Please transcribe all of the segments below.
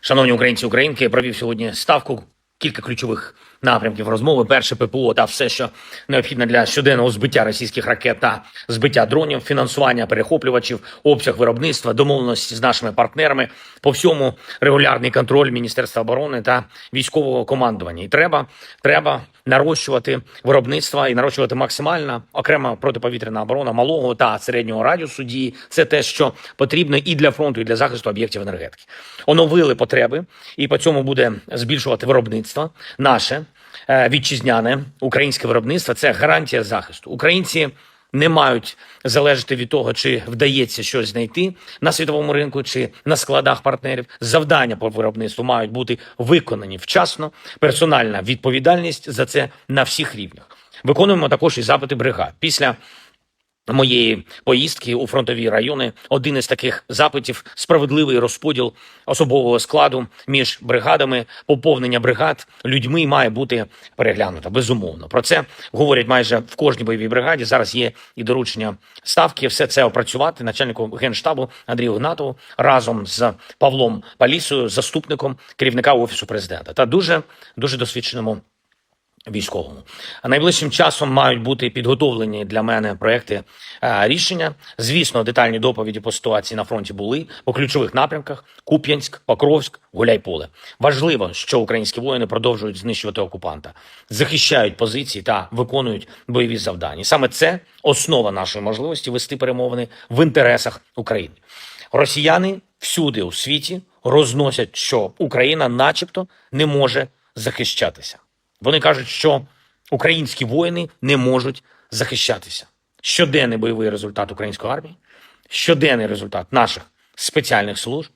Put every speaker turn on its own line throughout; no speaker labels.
Шановні українці українки, я провів сьогодні ставку. Кілька ключових напрямків розмови. Перше ППО та все, що необхідно для щоденного збиття російських ракет та збиття дронів, фінансування перехоплювачів, обсяг виробництва, домовленості з нашими партнерами по всьому регулярний контроль Міністерства оборони та військового командування. І треба, треба нарощувати виробництво і нарощувати максимально окрема протиповітряна оборона малого та середнього радіусу дії. Це те, що потрібно і для фронту, і для захисту об'єктів енергетики. Оновили потреби, і по цьому буде збільшувати виробництво наше е, вітчизняне українське виробництво. Це гарантія захисту. Українці не мають залежати від того, чи вдається щось знайти на світовому ринку чи на складах партнерів. Завдання по виробництву мають бути виконані вчасно. Персональна відповідальність за це на всіх рівнях. Виконуємо також і запити бригад. Після моєї поїздки у фронтові райони один із таких запитів справедливий розподіл особового складу між бригадами, поповнення бригад людьми має бути переглянуто. Безумовно, про це говорять майже в кожній бойовій бригаді. Зараз є і доручення ставки. Все це опрацювати начальнику генштабу Андрію Гнатову разом з Павлом Палісою, заступником керівника офісу президента та дуже дуже досвідченому військовому. Найближчим часом мають бути підготовлені для мене проекти е, рішення. Звісно, детальні доповіді по ситуації на фронті були по ключових напрямках: Куп'янськ, Покровськ, Гуляйполе. Важливо, що українські воїни продовжують знищувати окупанта, захищають позиції та виконують бойові завдання. Саме це основа нашої можливості вести перемовини в інтересах України. Росіяни всюди у світі розносять, що Україна, начебто, не може захищатися. Вони кажуть, що українські воїни не можуть захищатися. Щоденний бойовий результат української армії, щоденний результат наших спеціальних служб,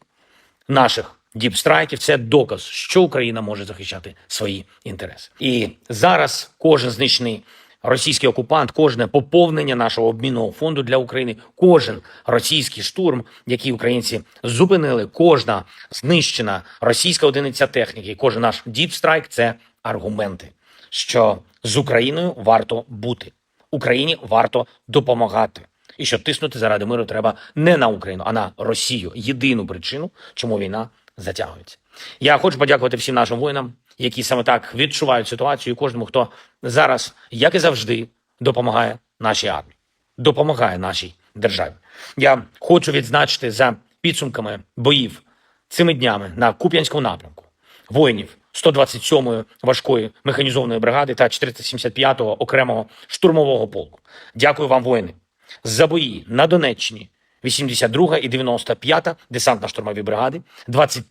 наших діпстрайків це доказ, що Україна може захищати свої інтереси. І зараз кожен знищений російський окупант, кожне поповнення нашого обмінного фонду для України, кожен російський штурм, який українці зупинили, кожна знищена російська одиниця техніки, кожен наш діпстрайк це аргументи, що з Україною варто бути, Україні варто допомагати. І що тиснути заради миру треба не на Україну, а на Росію. Єдину причину, чому війна затягується. Я хочу подякувати всім нашим воїнам, які саме так відчувають ситуацію, і кожному, хто зараз, як і завжди, допомагає нашій армії, допомагає нашій державі. Я хочу відзначити за підсумками боїв цими днями на Куп'янському напрямку воїнів 127-ї важкої механізованої бригади та 475-го окремого штурмового полку. Дякую вам, воїни, за бої на Донеччині. 82 і 95 десантно-штурмові бригади, 25